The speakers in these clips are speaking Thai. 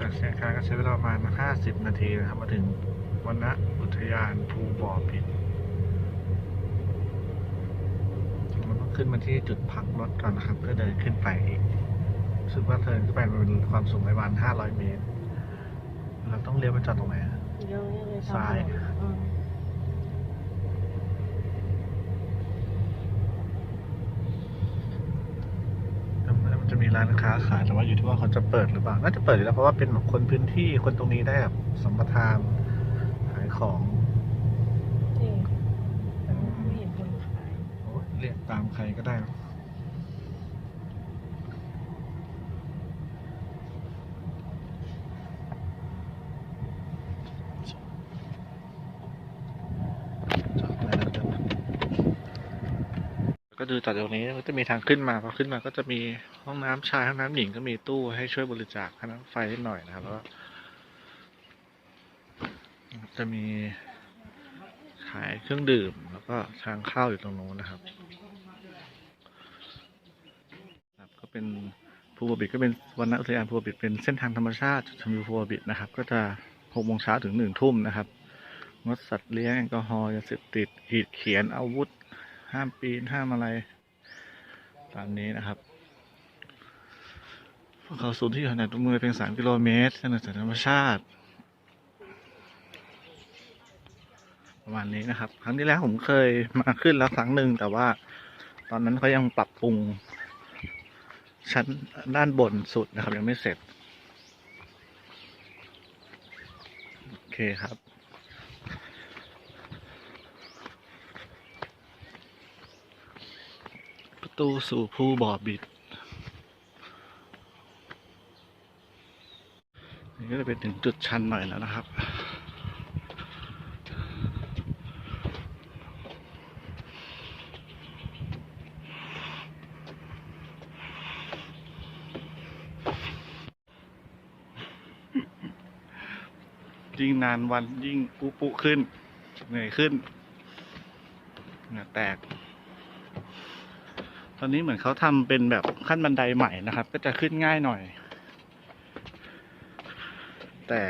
จากเชียงคานก็ใช้เวลาประมาณ 50 นาทีนะครับ มาถึงวันณอุทยานภูบ่อปิดมันต้องขึ้นมาที่จุดพักรถก่อนนะครับ เพื่อเดินขึ้นไปอีกรู้สึกว่าเดินขึ้นไปมันเป็นความสูงประมาณ 500 เมตร เราต้องเลี้ยวไปจอดตรงไหนอะเดี๋ยวนี้เลยซ้าย อื มมันจะมีร้านค้าขายแต่ว่าอยู่ที่ว่าเขาจะเปิดหรือเปล่าน่าจะเปิดอยู่แล้วเพราะว่าเป็นแบบคนพื้นที่คนตรงนี้ได้แบบสัมปทานขายของจริงแต่ว่าไม่เห็นคนขาย โอ้ยเรียกตามใครก็ได้ ก็ดูจากตรงนี้มันจะมีทางขึ้นมาพอขึ้นมาก็จะมีห้องน้ำชายห้องน้ำหญิงก็มีตู้ให้ช่วยบริจาคค่าน้ำไฟนิดหน่อยนะครับแล้วจะมีขายเครื่องดื่มแล้วก็ทางเข้าอยู่ตรงนู้นนะครับครับก็เป็นภูบบิดก็เป็นวันณอุทยานภูบบิดเป็นเส้นทางธรรมชาติจุดชมวิวภูบบิดนะครับ ก็จะหกโมงเช้าถึงหนึ่งทุ่มนะครับงดสัตว์เลี้ยงแอลกอฮอล์ยาเสพติดขีดเขียนอาวุธ ห้ามปีนห้ามอะไร ตามนี้นะครับภูเขาสูงที่ขนาดตัวมือเพียงสามกิโลเมตรถนนสายธรรมชาติ ประมาณนี้นะครับ ครั้งที่แล้วผมเคยมาขึ้นแล้วครั้งหนึ่งแต่ว่า ตอนนั้นเขายังปรับปรุง ชั้นด้านบนสุดนะครับ ยังไม่เสร็จ โอเคครับ ประ ตูสู่ภูบ่อบิดนี่ก็จะเป็นถึงจุดชันหน่อยแล้วนะครับยิ่งนานวันยิ่งปุปุขึ้น เหนื่อยขึ้นเหงื่อแตก ตอนนี้เหมือนเขาทำเป็นแบบขั้นบันไดใหม่นะครับ ก็จะขึ้นง่ายหน่อย แต่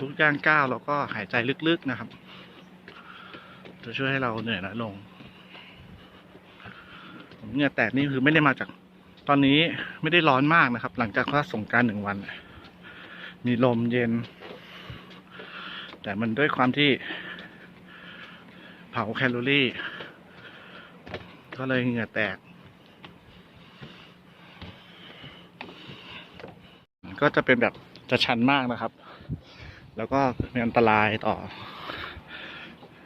ทุกย่างก้าวเราก็หายใจลึกๆนะครับ จะช่วยให้เราเหนื่อยน้อยลงเหงื่อแตกนี่คือไม่ได้มาจาก ตอนนี้ไม่ได้ร้อนมากนะครับ หลังจากว่าสงการหนึ่งวัน มีลมเย็น แต่มันด้วยความที่เผาแคลอรี่ ก็เลยเหงื่อแตก ก็จะเป็นแบบจะชันมากนะครับ แล้วก็มีอันตรายต่อ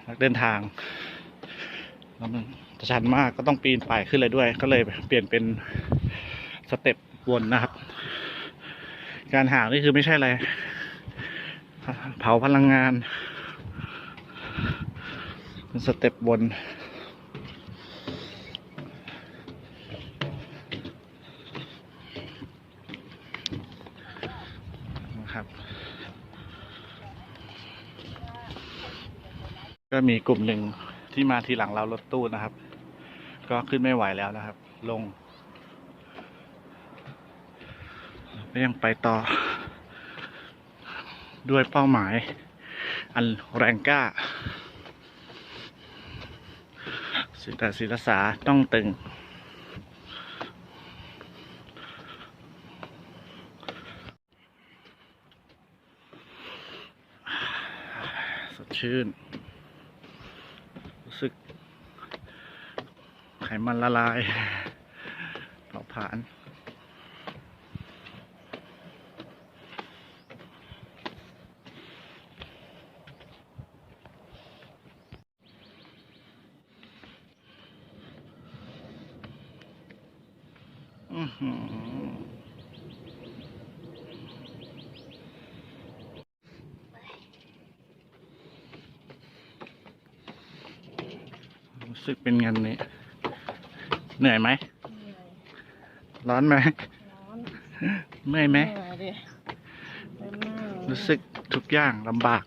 นักเดินทางแล้วมันจะชันมากก็ต้องปีนป่ายขึ้นเลยด้วย ก็เลยเปลี่ยนเป็นสเต็ปวนนะครับ การหานี่คือไม่ใช่อะไร เผาพลังงาน เป็นสเต็ปวน ก็มีกลุ่มหนึ่งที่มาทีหลังเรารถตู้นะครับ ก็ขึ้นไม่ไหวแล้วนะครับ ลงก็ยังไปต่อ ด้วยเป้าหมาย อันแรงกล้าสิแต่ศิลสาต้องตึง สดชื่น รู้สึก ไขมันละลายเผาผลาญรู้สึกเป็นไงนี้ เหนื่อยไหมเหนื่อยร้อนไหมร้อนเมื่อยไหมเหนื่อยดิเต็มหน้าเลยรู้สึกทุกอย่างลำบาก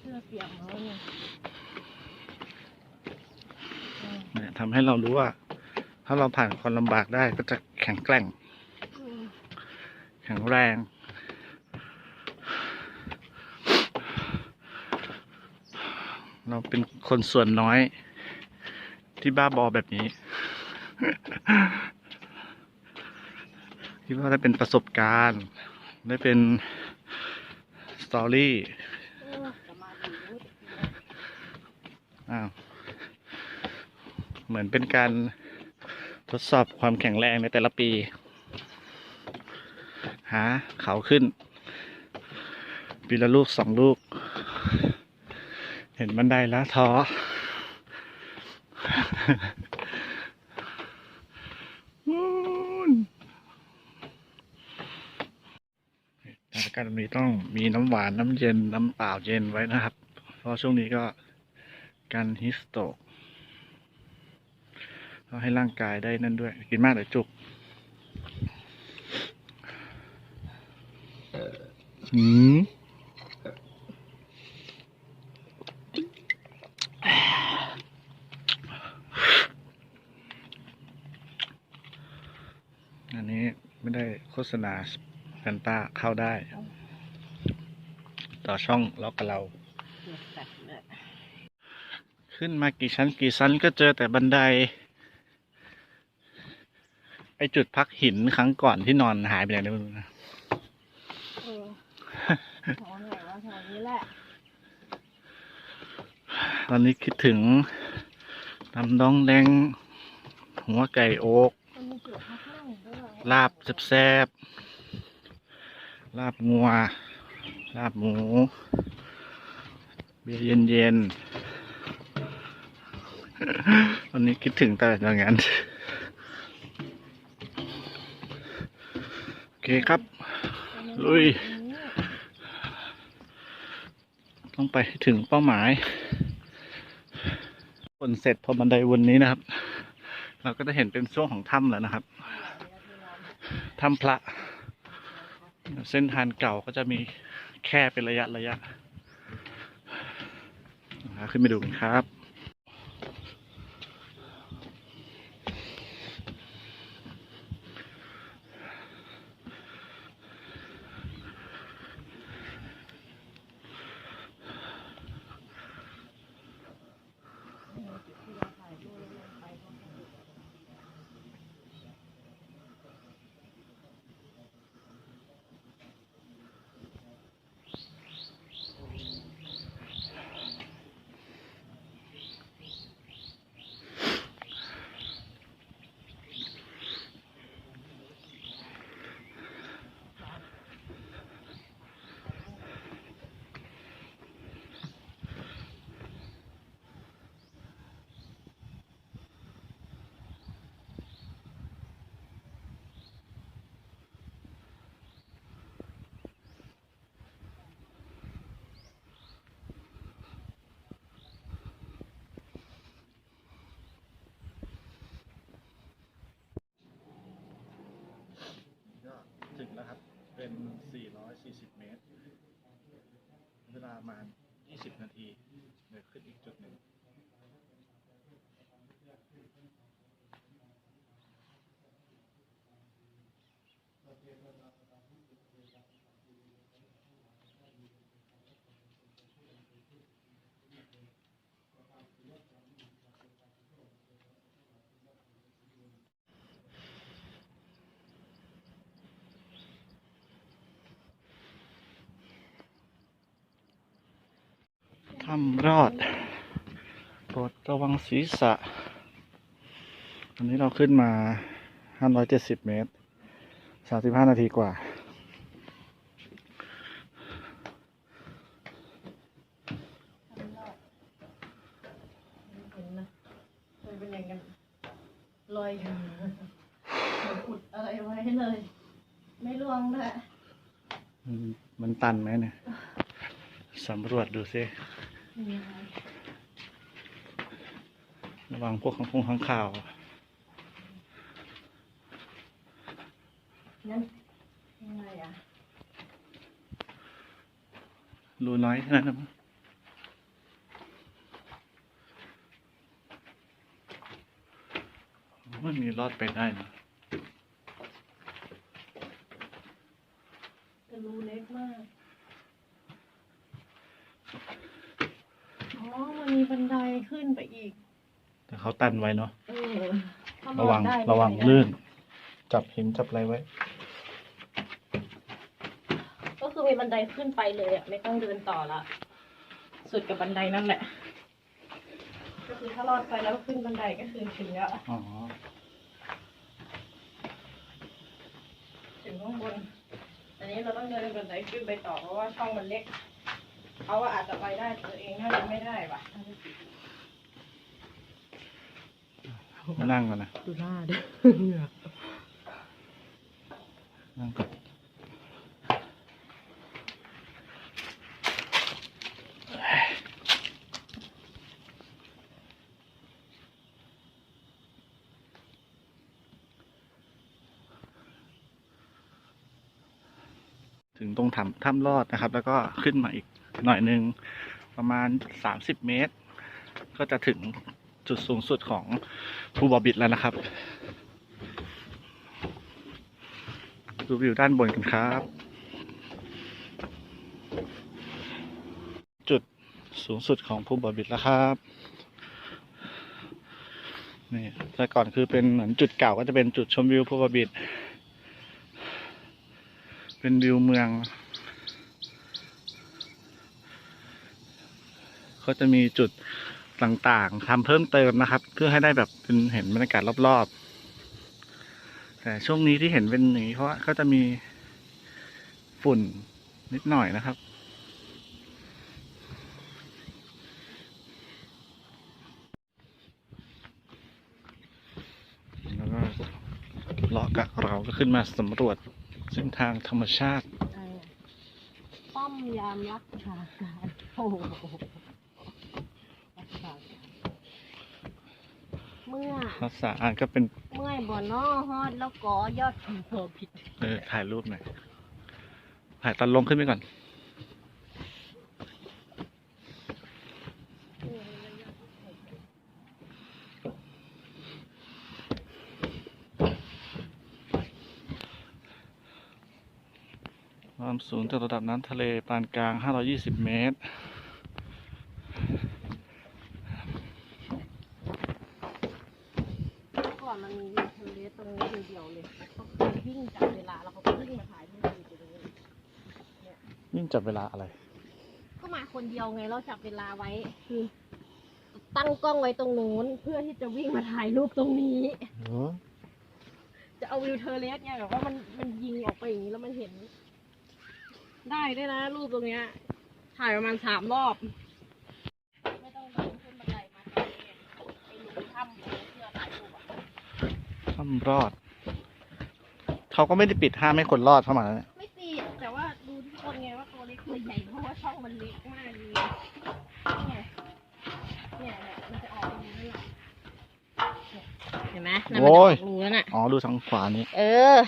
เสื้อเปียกแล้วเนี่ยอืมเนี่ยทำให้เรารู้ว่า ถ้าเราผ่านความลำบากได้ก็จะแข็งแกร่งอืมแข็งแรง เราเป็นคนส่วนน้อยที่บ้าบอแบบนี้ คิดว่าได้เป็นประสบการณ์ ได้เป็นสตอรี่อ้าวเหมือนเป็นการทดสอบความแข็งแรงในแต่ละปี หาเขาขึ้น ปีละลูกสองลูก เห็นบันไดแล้วท้อ นู่นสถาน การณ์แบบนี้ต้องมีน้ำหวานน้ำเย็นน้ำเปล่าเย็นไว้นะครับ เพราะช่วงนี้ก็การฮิสโตกก็ให้ร่างกายได้นั่นด้วย กินมากเดี๋ยวจุกหืมอันนี้ไม่ได้โฆษณา แฟนตาเข้าได้ ต่อช่องล็อกกับเรา ขึ้นมากี่ชั้นกี่ชั้นก็เจอแต่บันได ไอจุดพักหินครั้งก่อนที่นอนหายไปไหนไม่รู้นะเออแถวไหนวะแถวนี้แหละตอนนี้คิดถึงน้ำดองแดง หัวไก่โอกมันมีจุดพักนั่งด้วยลาบแซ่บๆ ลาบงัว ลาบหมู เบียร์เย็นๆวันนี้คิดถึงแต่อย่างนั้น โอเคครับ ลุย ต้องไปถึงเป้าหมายคนเสร็จพอบันไดวนนี้นะครับ เราก็จะเห็นเป็นช่วงของถ้ำแล้วนะครับ ถ้ำพระ เส้นทางเก่าก็จะมีแค่เป็นระยะระยะ ขึ้นไปดูกันครับก็ 440 เมตร เวลาประมาณ20 นาทีเดี๋ยวขึ้นอีกจุดหนึ่ง ทำรอดโปรดระวังศีรษะ อันนี้เราขึ้นมา 570 เมตร 35 นาทีกว่า เห็นนะมันเป็นอย่างกันลอยอยู่เหมือนขุดอะไรไว้เลย ไม่ร่วงด้วย มันมันตันไหมเนี่ย สำรวจดูซินี่ไง ระวังพวกข้างคงข้างข่าวนั่นยังไงอะรูน้อยแค่นั้นนะมั้งมันมีรอดไปได้นะ รูเล็กมาก อ๋อ มันมีบันไดขึ้นไปอีก แต่ เขาตันไว้เนาะเออถ้าระวังได้ระวังได้ลื่น จับหินจับอะไรไว้ ก็คือมีบันไดขึ้นไปเลยอะไม่ต้องเดินต่อละสุดกับบันไดนั่นแหละ ก็คือถ้ารอดไปแล้วขึ้นบันไดก็คือถึงแล้วอ๋อ ถึงข้างบนอันนี้เราต้องเดินบันไดขึ้นไปต่อเพราะว่าช่องมันเล็กเขาว่าอาจจะไปได้แต่ตัวเองน่าจะไม่ได้ว่ะ มานั่งก่อนนะดูหน้าดินั่งก่อนถึงตรงถ้ำถ้ำลอดนะครับ แล้วก็ขึ้นมาอีกหน่อยหนึ่งประมาณสามสิบเมตร ก็จะถึง จุดสูงสุดของภูบอบิดแล้วนะครับ ดูวิวด้านบนกันครับ จุดสูงสุดของภูบอบิดแล้วครับนี่แต่ก่อนคือเป็นเหมือนจุดเก่าก็จะเป็นจุดชมวิวภูบอบิดเป็นวิวเมืองก็จะมีจุด ต่างๆทำเพิ่มเติมนะครับ เพื่อให้ได้แบบเป็นเห็นบรรยากาศรอบๆ แต่ช่วงนี้ที่เห็นเป็นอย่างนี้เพราะว่าก็จะมีฝุ่นนิดหน่อยนะครับแล้วก็เลาะกะเราก็ขึ้นมาสำรวจเส้นทางธรรมชาติ ป้อมยามรักษาการโอ้โหรักษาการ เมื่อรักษาอ่านก็เป็น เมื่อยบ่อนอฮอดแล้วก็ยอดถึงโผผิดเออ ถ่ายรูปหน่อย ถ่ายตอนลงขึ้นไปก่อน ความสูงจากระดับน้ำทะเลปานกลาง 520 เมตร ก่ อนมันมีวิวทะเลตรงนี้เดียวเลยเขาเคยวิ่งจับเวลาแล้วเขาก็วิ่งมาถ่ายรูปอยู่ตรงนี้ยิ่งจับเวลาอะไร ก็มาคนเดียวไงเราจับเวลาไว้คือ ตั้งกล้องไว้ตรงนู้นเพื่อที่จะวิ่งมาถ่ายรูปตรงนี้จะเอาวิวเทอร์เลสไงแบบว่ามันมันยิงออกไปอย่างนี้แล้วมันเห็น ได้ด้วยนะ รูปตรงเนี้ย ถ่ายประมาณสามรอบ ไม่ต้องเดินขึ้นบันไดมาตรงนี้ไอ้หลุมถ้ำเพื่อถ่ายรูปอะ ถ้ำรอด เขาก็ไม่ได้ปิดห้ามให้คนรอดเข้ามาแล้วเนี่ยไม่ตีแต่ว่าดูทุกคนไงว่าตัวเล็กตัวใหญ่เพราะว่าช่องมันเล็กมากเลยนี่ไงเนี่ยเนี่ยมันจะออกตรงนี้แหละเนี่ยเห็นไหมนั่นมันจะออกรูแล้วน่ะ อ๋อดูทางขวานี้เออ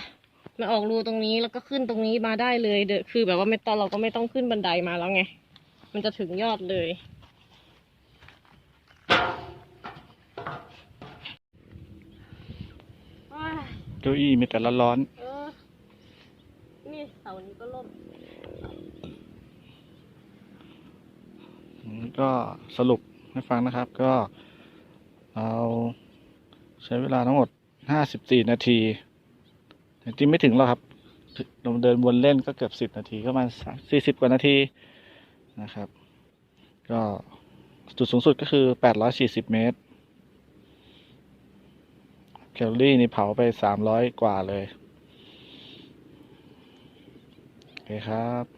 มันออกรูตรงนี้แล้วก็ขึ้นตรงนี้มาได้เลยเดอคือแบบว่าไม่ตอนเราก็ไม่ต้องขึ้นบันไดมาแล้วไง มันจะถึงยอดเลยว้าย เก้าอี้มีแต่ละร้อนเออนี่เสานี้ก็ล่มอืมก็สรุปให้ฟังนะครับ ก็เราใช้เวลาทั้งหมด54นาทีจริงๆไม่ถึงหรอกครับเราเดินวนเล่นก็เกือบ10นาทีก็ประมาณ40กว่านาทีนะครับ ก็จุดสูงสุดก็คือ840เมตร แคลอรี่นี่เผาไปสามร้อยกว่าเลย โอเคครับ